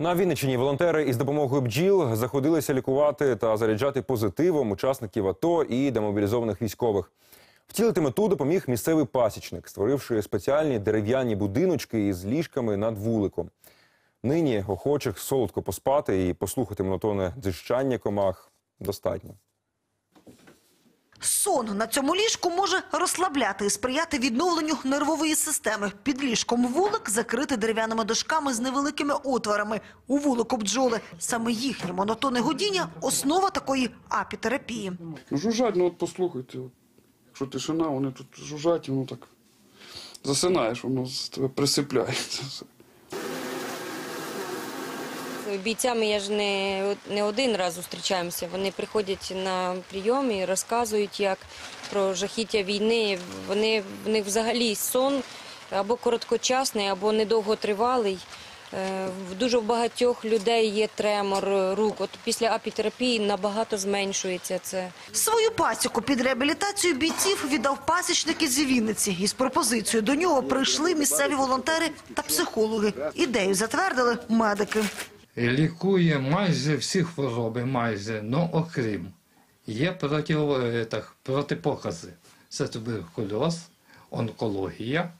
На Вінниччині волонтери із допомогою бджіл заходилися лікувати та заряджати позитивом учасників АТО і демобілізованих військових. Втілити мету допоміг місцевий пасічник, створивши спеціальні дерев'яні будиночки із ліжками над вуликом. Нині охочих солодко поспати і послухати монотонне дзижчання комах достатньо. Сон на цьому ліжку може розслабляти і сприяти відновленню нервової системи. Під ліжком вулик закритий дерев'яними дошками з невеликими отворами. У вулику бджоли. Саме їхнє монотонне гудіння – основа такої апітерапії. Ну, жужжать, ну от послухайте. Якщо тишина, вони тут жужжать, і воно так засинаєш, воно тебе присипляє. Бійцями я ж не, не один раз зустрічаємося. Вони приходять на прийом і розказують як про жахіття війни. Вони в них взагалі сон або короткочасний, або недовготривалий. Е, В дуже багатьох людей є тремор рук. От після апітерапії набагато зменшується це. Свою пасіку під реабілітацію бійців віддав пасічник із Вінниці. Із пропозицією до нього прийшли місцеві волонтери та психологи. Ідею затвердили медики. Лікує майже всі хвороби, майже, ну окрім. Є проти, е, так, протипокази. Це туберкульоз, онкологія,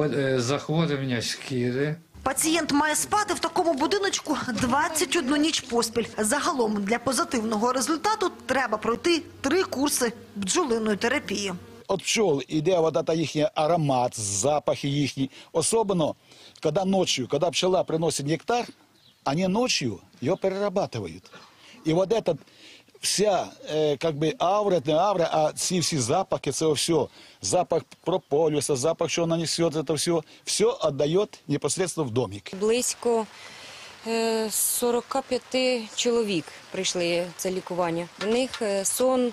е, захворювання шкіри, Пацієнт має спати в такому будиночку 21 ніч поспіль. Загалом для позитивного результату треба пройти три курси бджолиної терапії От пчел іде вот это їхній аромат, запахи їхні. Особливо, коли ночью, коли пчела приносить нектар, вони ночью його перерабатывают. І вот этот вся, э, как бы аура, не аура, а ці всі запахи, це все, запах прополіса, запах, що вона несет, це все, все віддає непосредственно в домик. Близько е, 45 чоловік прийшли це лікування. У них е, сон е,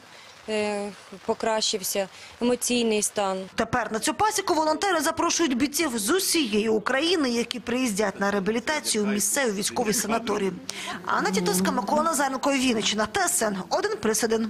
покращився, емоційний стан. Тепер на цю пасіку волонтери запрошують бійців з усієї України, які приїздять на реабілітацію в місцеві військові санаторії. Анна Тітоска, Микола Назаренко, Вінниччина, ТСН 1+,1.